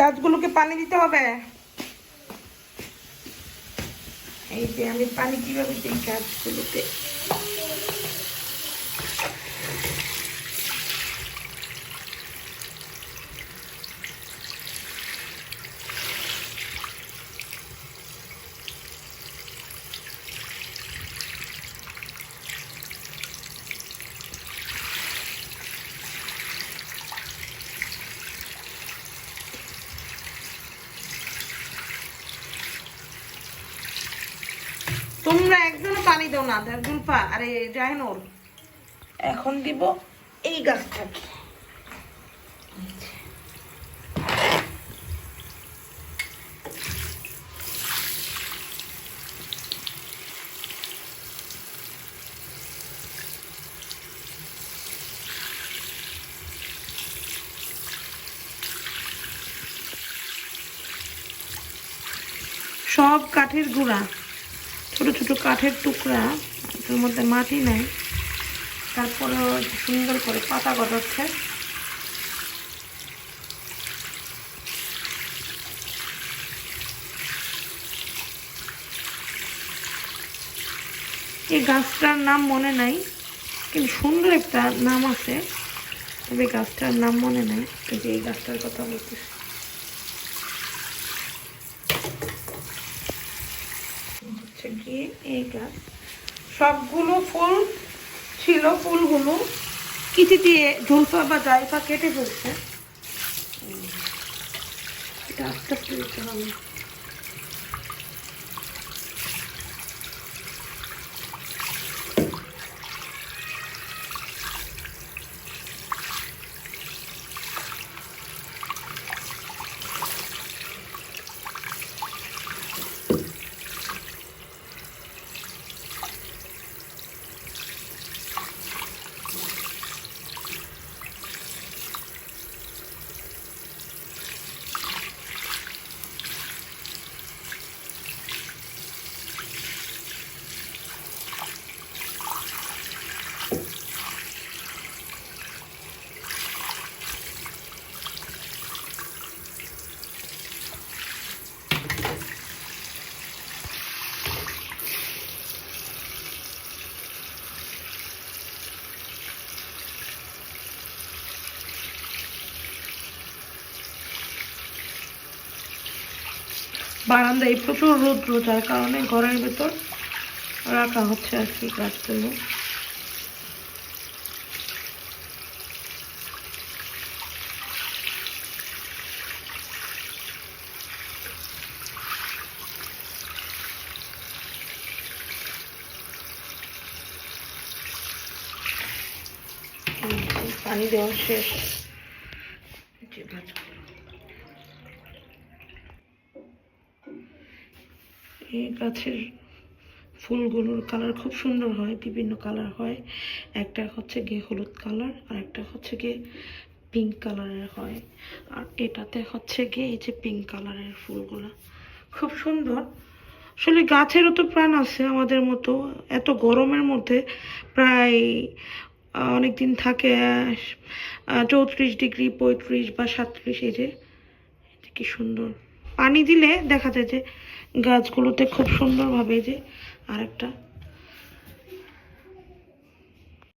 গাছগুলোকে পানি দিতে হবে। এই যে আমি পানি কীভাবে দিই গাছগুলোতে তোমরা একজনও পানি দাও না জুলফা আরে জাহিনুর এখন দিব এই গাছটাকে। সব কাঠের গুঁড়া। ছোট ছোট কাঠের টুকরা এর মধ্যে মাটি নাই। তারপরে সুন্দর করে পাতা গজাচ্ছে। এই গাছটার নাম মনে নাই, কিন্তু সুন্দর একটা নাম আছে। তবে গাছটার নাম মনে নাই এই গাছটার কথা বলতেছি। হচ্ছে গিয়ে এই গাছ সবগুলো ফুল ছিল, ফুলগুলো কিছু দিয়ে ঝুলফা বা জায়ফা কেটে ফেলছে। এটা আস্তে আস্তে দিতে হবে বারান্দায় প্রচুর রৌদ্র, যার কারণে ঘরের ভেতর রাখা হচ্ছে আর কি গাছগুলো। পানি দেওয়া শেষ। যে গাছগুলো এই গাছের ফুলগুলোর কালার খুব সুন্দর হয়, বিভিন্ন কালার হয়। একটা হচ্ছে গিয়ে হলুদ কালার, আর একটা হচ্ছে গিয়ে পিঙ্ক কালারের হয়। আর এটাতে হচ্ছে গিয়ে এই যে পিঙ্ক কালারের ফুলগুলো। খুব সুন্দর। আসলে গাছেরও তো প্রাণ আছে আমাদের মতো। এত গরমের মধ্যে প্রায় অনেক দিন থাকে চৌত্রিশ ডিগ্রি, পঁয়ত্রিশ বা সাতত্রিশ, এই যে কি সুন্দর। পানি দিলে দেখা যায় যে গাছগুলোতে খুব সুন্দরভাবে ভাবে যে আরেকটা